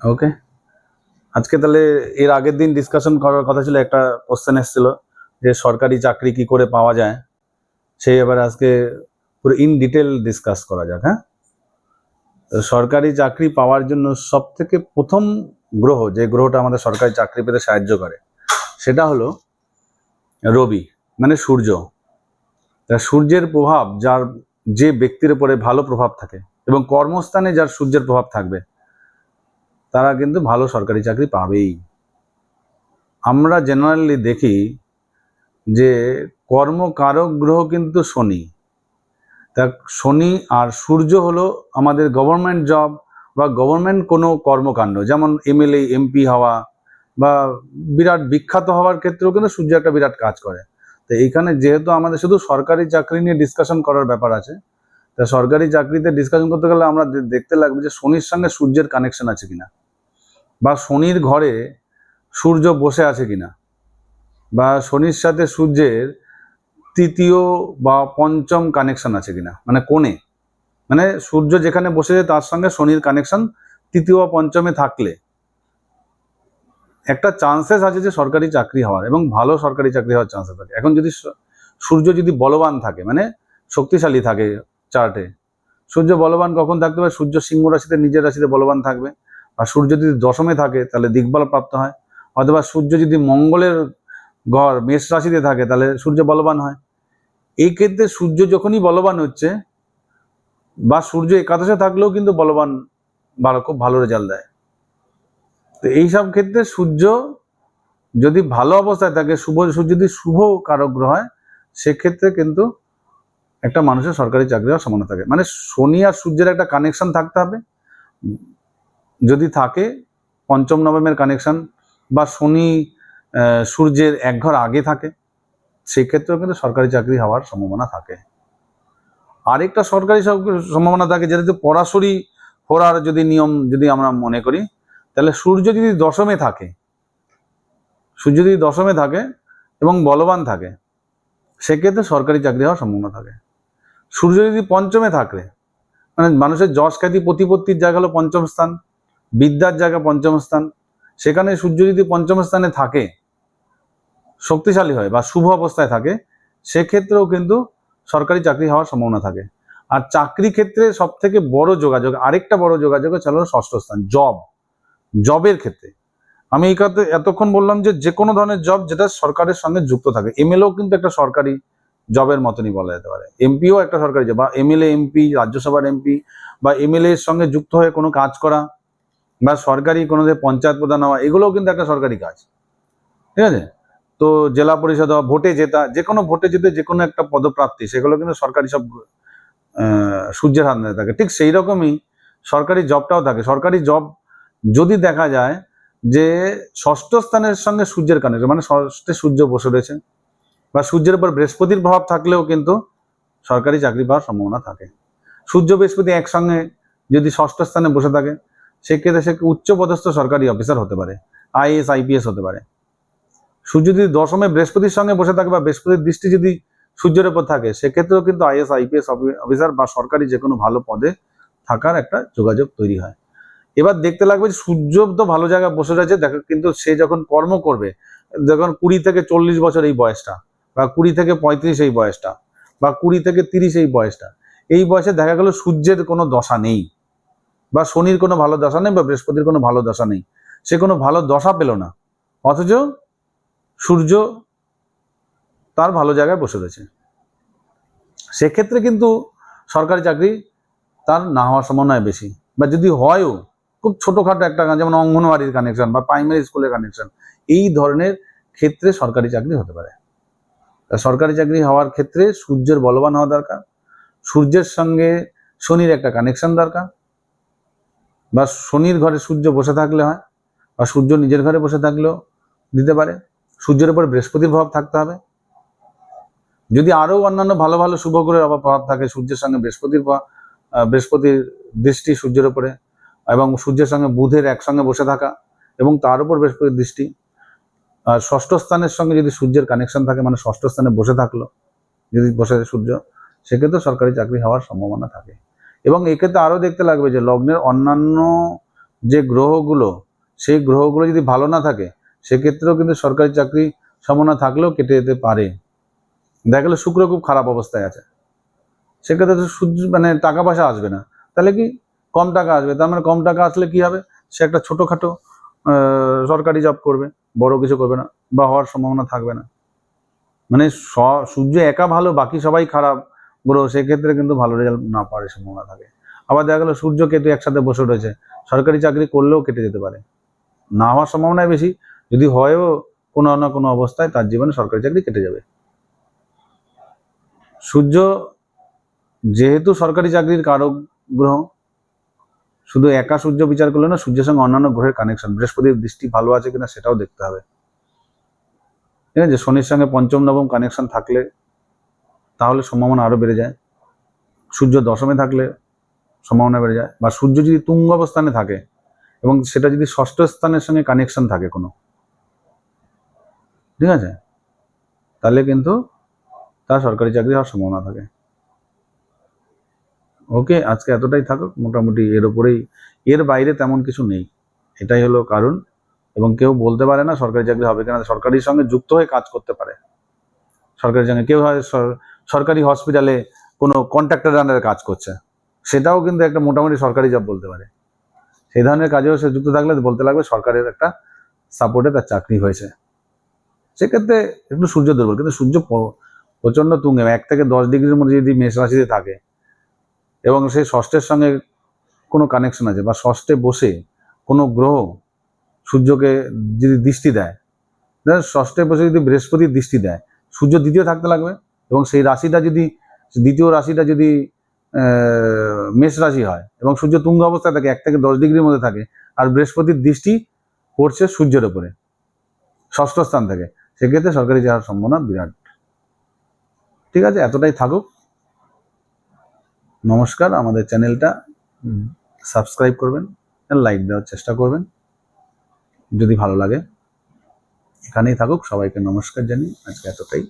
ওকে আজকে তাহলে এর আগের দিন ডিসকাশন করার কথা ছিল, একটা কোশ্চেন এসেছিল যে সরকারি চাকরি কি করে পাওয়া যায়? সেই এবার আজকে পুরো ইন ডিটেল ডিসকাস করা যাক হ্যাঁ? সরকারি চাকরি পাওয়ার জন্য সব থেকে প্রথম গ্রহ, যে গ্রহটা আমাদের সরকারি চাকরি পেতে সাহায্য করে, সেটা হলো রবি মানে সূর্য। সূর্যের প্রভাব যার যে ব্যক্তির উপরে ভালো প্রভাব থাকে এবং কর্মস্থানে যার সূর্যের প্রভাব থাকবে তারা কিন্তু ভালো সরকারি চাকরি পাবেই। আমরা জেনারেলি দেখি যে কর্মকারক গ্রহ কিন্তু শনি। তা শনি আর সূর্য হলো আমাদের গভর্নমেন্ট জব বা গভর্নমেন্ট কোনো কর্মকাণ্ড। যেমন এমএলএ এমপি হওয়া বা বিরাট বিখ্যাত হওয়ার ক্ষেত্রেও কিন্তু সূর্য একটা বিরাট কাজ করে। তো এইখানে যেহেতু আমাদের শুধু সরকারি চাকরি নিয়ে ডিসকাশন করার ব্যাপার আছে, তা সরকারি চাকরিতে ডিসকাশন করতে গেলে আমরা দেখতে লাগবে যে শনির সঙ্গে সূর্যের কানেকশন আছে কিনা। বা শনির ঘরে সূর্য বসে আছে কিনা? বা শনির সাথে সূর্যের তৃতীয় বা পঞ্চম কানেকশন আছে কিনা? মানে কোণে। মানে সূর্য যেখানে বসেছে তার সঙ্গে শনির কানেকশন তৃতীয় বা পঞ্চমে থাকলে। একটা চান্সেস আছে যে সরকারি চাকরি হওয়ার এবং ভালো সরকারি চাকরি হওয়ার চান্সেস থাকে এখন যদি সূর্য যদি বলবান থাকে মানে শক্তিশালী থাকে চার্টে সূর্য বলবান কখন থাকতে পারে? সূর্য সিংহ রাশিতে, নিজের রাশিতে বলবান থাকবে। আর সূর্য যদি দশমে থাকে, তাহলে দিকবল প্রাপ্ত হয়। অথবা সূর্য যদি মঙ্গলের ঘর, মেষ রাশিতে থাকে, তাহলে সূর্য বলবান হয়। এই ক্ষেত্রে সূর্য যখনই বলবান হচ্ছে, বা সূর্য একাদশে থাকলেও কিন্তু বলবান ভালো খুব ভালো রেজাল্ট দেয়। তো এইসব ক্ষেত্রে সূর্য যদি ভালো অবস্থায় থাকে, শুভ, সূর্য যদি শুভ কারক গ্রহ হয়, সেক্ষেত্রে কিন্তু একটা মানুষের সরকারি চাকরি হওয়ার সম্ভাবনা থাকে। মানে শনি আর সূর্যের একটা কানেকশন থাকতে হবে। যদি থাকে, পঞ্চম নবমের কানেকশন বা শনি সূর্যের এক ঘর আগে থাকে, সেক্ষেত্রেও কিন্তু সরকারি চাকরি হওয়ার সম্ভাবনা থাকে। আরেকটা সরকারি সম্ভাবনা থাকে, যেটা হচ্ছে পরাশরি হোরার যদি নিয়ম যদি আমরা মনে করি, তাহলে সূর্য যদি দশমে থাকে, সূর্য যদি দশমে থাকে এবং বলবান থাকে, সেক্ষেত্রে সরকারি চাকরি হওয়ার সম্ভাবনা থাকে। সূর্য যদি পঞ্চমে থাকে মানে মানুষের যশ খ্যাতি প্রতিপত্তির জায়গা হলো পঞ্চম স্থান বিদ্যার জায়গা পঞ্চম স্থান। সেখানে সূর্য যদি পঞ্চম স্থানে থাকে, শক্তিশালী হয় বা শুভ অবস্থায় থাকে, সেক্ষেত্রেও কিন্তু সরকারি চাকরি হওয়ার সম্ভাবনা থাকে। আর চাকরি ক্ষেত্রে সব থেকে বড় যোগাযোগ, আরেকটা বড় যোগাযোগ হচ্ছে হলো ষষ্ঠ স্থান, জব। জবের ক্ষেত্রে। আমি এই কথা এতক্ষণ বললাম যে যে কোনো ধরনের জব যেটা সরকারের সঙ্গে যুক্ত থাকে। এমএলএও কিন্তু একটা সরকারি জবের মতনই বলা যেতে পারে। এমপিও একটা সরকারি জব বা এমএলএ এমপি, রাজ্যসভার এমপি বা এমএলএ এর সঙ্গে যুক্ত হয়ে কোনো কাজ করা বা সরকারি কোনো যে পঞ্চায়েত প্রধান হওয়া এগুলোও কিন্তু একটা সরকারি কাজ। ঠিক আছে? তো জেলা পরিষদ হওয়া, ভোটে জেতা যে কোনো ভোটে যেতে যে কোনো একটা পদপ্রাপ্তি সেগুলো কিন্তু সরকারি সব সূর্যের হাত থাকে। ঠিক সেই রকমই সরকারি জবটাও থাকে। সরকারি জব যদি দেখা যায় যে ষষ্ঠ স্থানের সঙ্গে সূর্যের কানেকশন মানে ষষ্ঠে সূর্য বসে রয়েছে বা সূর্যের উপর বৃহস্পতির প্রভাব থাকলেও কিন্তু সরকারি চাকরি পাওয়ার সম্ভাবনা থাকে। সূর্য বৃহস্পতি একসঙ্গে যদি ষষ্ঠ স্থানে বসে থাকে সেক্ষেত্রে সে উচ্চপদস্থ সরকারি অফিসার হতে পারে আইএস আইপিএস হতে পারে। সূর্য যদি দশমে বৃহস্পতির সঙ্গে বসে থাকে বা বৃহস্পতির দৃষ্টি যদি সূর্যের উপর থাকে, সেক্ষেত্রেও কিন্তু আইএস আইপিএস অফিসার বা সরকারি যে কোনো ভালো পদে থাকার একটা যোগাযোগ তৈরি হয়। এবার দেখতে লাগবে যে সূর্য তো ভালো জায়গায় বসে রয়েছে, দেখো, কিন্তু সে যখন কর্ম করবে, যখন কুড়ি থেকে চল্লিশ বছর এই বয়সটা, বা কুড়ি থেকে পঁয়ত্রিশ এই বয়সটা, বা কুড়ি থেকে তিরিশ এই বয়সটা, এই বয়সে দেখা গেল সূর্যের কোনো দশা নেই। বা শনির কোনো ভালো দশা নেই বা বৃহস্পতির কোনো ভালো দশা নেই। সে কোনো ভালো দশা পেল না। অথচ সূর্য তার ভালো জায়গায় বসে রয়েছে। সেক্ষেত্রে কিন্তু সরকারি চাকরি তার না হওয়ার সম্ভাবনায় বেশি। বা যদি হয়ও, খুব ছোটোখাটো একটা যেমন অঙ্গনওয়াড়ির কানেকশন বা প্রাইমারি স্কুলের কানেকশন এই ধরনের ক্ষেত্রে সরকারি চাকরি হতে পারে। সরকারি চাকরি হওয়ার ক্ষেত্রে সূর্যের বলবান হওয়া দরকার, সূর্যের সঙ্গে শনির একটা কানেকশন দরকার বা শনির ঘরে সূর্য বসে থাকলে হয়, বা সূর্য নিজের ঘরে বসে থাকলেও দিতে পারে। সূর্যের উপর বৃহস্পতির প্রভাব থাকতে হবে। যদি আরও অন্যান্য ভালো ভালো শুভ গ্রহের অভাব প্রভাব থাকে, সূর্যের সঙ্গে বৃহস্পতির বৃহস্পতির দৃষ্টি সূর্যের উপরে এবং সূর্যের সঙ্গে বুধের একসঙ্গে বসে থাকা এবং তার উপর বৃহস্পতির দৃষ্টি, আর ষষ্ঠ স্থানের সঙ্গে যদি সূর্যের কানেকশন থাকে মানে ষষ্ঠ স্থানে বসে থাকল, যদি বসে সূর্য, সেক্ষেত্রে সরকারি চাকরি হওয়ার সম্ভাবনা থাকে। এবং এক্ষেত্রে আরও দেখতে লাগবে যে লগ্নের অন্যান্য যে গ্রহগুলো, সেই গ্রহগুলো যদি ভালো না থাকে, সেক্ষেত্রেও কিন্তু সরকারি চাকরি সম্ভাবনা থাকলেও কেটে যেতে পারে। দেখা গেলো শুক্র খুব খারাপ অবস্থায় আছে। সেক্ষেত্রে তো সূর্য মানে টাকা পয়সা আসবে না। তাহলে কি কম টাকা আসবে? তার মানে কম টাকা আসলে কি হবে? সে একটা ছোটোখাটো সরকারি জব করবে, বড় কিছু করবে না বা হওয়ার সম্ভাবনা থাকবে না। মানে সূর্য একা ভালো, বাকি সবাই খারাপ। গ্রহ সেক্ষেত্রে কিন্তু ভালো রেজাল্ট না পাওয়ার সম্ভাবনা থাকে। আবার দেখা গেলো সূর্য কেতু একসাথে বসে রয়েছে। সরকারি চাকরি করলেও কেটে যেতে পারে। না হওয়ার সম্ভাবনাই বেশি। যদি হয়ও কোনো না কোনো অবস্থায় তার জীবনে সরকারি চাকরি কেটে যাবে। সূর্য যেহেতু সরকারি চাকরির কারক গ্রহ, শুধু একা সূর্য বিচার করলে না, সূর্যের সঙ্গে অন্যান্য গ্রহের কানেকশন বৃহস্পতির দৃষ্টি ভালো আছে কিনা সেটাও দেখতে হবে। ঠিক আছে? শনির সঙ্গে পঞ্চম নবম কানেকশন থাকলে তাহলে সম্ভাবনা আরও বেড়ে যায়। সূর্য দশমে থাকলে সম্ভাবনা বেড়ে যায় বা সূর্য যদি তুঙ্গ অবস্থানে থাকে এবং সেটা যদি ষষ্ঠ স্থানের সঙ্গে কানেকশন থাকে কোনো। ঠিক আছে? তাহলে কিন্তু তার সরকারি চাকরি হওয়ার সম্ভাবনা থাকে। ওকে, আজকে এতটাই থাকুক, মোটামুটি এর উপরেই, এর বাইরে তেমন কিছু নেই। এটাই হলো কারণ এবং কেউ বলতে পারে না সরকারি চাকরি হবে কিনা। সরকারির সঙ্গে যুক্ত হয়ে কাজ করতে পারে। সরকারি সঙ্গে কেউ হয় সরকারি হসপিটালে কোনো কন্ট্রাক্টর আন্ডারে কাজ করছে। সেটাও কিন্তু একটা মোটামুটি সরকারি জব বলতে পারে। সেই ধরনের কাজেও সে যুক্ত থাকলে বলতে লাগবে সরকারের একটা সাপোর্টে তার চাকরি হয়েছে। সেক্ষেত্রে একটু সূর্য দুর্বল, কিন্তু সূর্য প্রচণ্ড তুঙ্গে। এক থেকে দশ ডিগ্রির মধ্যে যদি মেষ রাশিতে থাকে এবং সেই ষষ্ঠের সঙ্গে কোনো কানেকশন আছে বা ষষ্ঠে বসে কোনো গ্রহ সূর্যকে যদি দৃষ্টি দেয় ষষ্ঠে বসে যদি বৃহস্পতির দৃষ্টি দেয়, সূর্য দ্বিতীয় থাকতে লাগবে। এবং সেই রাশিটা যদি, দ্বিতীয় রাশিটা যদি মেষ রাশি হয় এবং সূর্য তুঙ্গ অবস্থায় থাকে, এক থেকে দশ ডিগ্রির মধ্যে থাকে, আর বৃহস্পতির দৃষ্টি পড়ছে সূর্যের উপরে ষষ্ঠ স্থান থেকে, সেক্ষেত্রে সরকারি যাওয়ার সম্ভাবনা বিরাট। ঠিক আছে, এতটাই থাকুক। নমস্কার, আমাদের চ্যানেলটা সাবস্ক্রাইব করবেন লাইক দেওয়ার চেষ্টা করবেন, যদি ভালো লাগে। এখানেই থাকুক, সবাইকে নমস্কার জানি আজকে এতটাই।